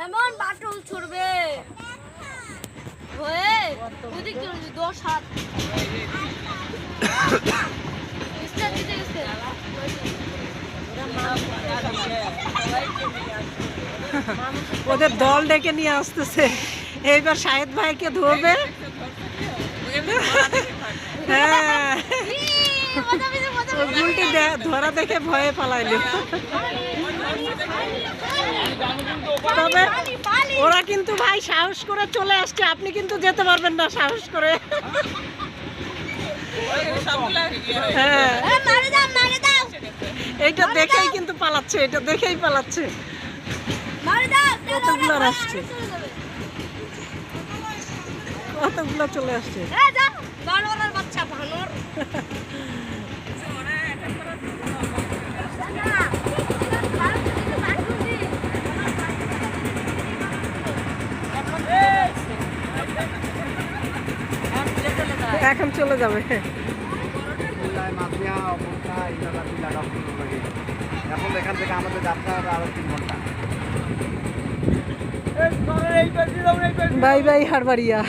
এমন বাটুল ছুড়বে। হয়ে ওদিক চলে যাবে, দশ হাত। ওদের দল ডেকে নিয়ে আসতেছে। এইবার শাহেদ ভাইকে ধরবে। হ্যাঁ। ই, মজা পেয়েছে, মজা ও গুলটি দে- ধরা দেখে ভয়ে পালাইলো। তবে। ওরা কিন্তু ভাই সাহস করে চলে আসছে আপনি কিন্তু যেতে পারবেন না সাহস করে। হ্যাঁ। এ, মারে দাও মারে দাও। এইটা দেখেই কিন্তু পালাচ্ছে এটা দেখেই পালাচ্ছে। কতগুলো আসছে? চলে কতগুলো চলে আসছে? বাচ্চা এখন চলে যাবে। এখন এখান থেকে আমাদের যাত্রা হবে আরও তিন ঘণ্টা। Bye bye Harbaria.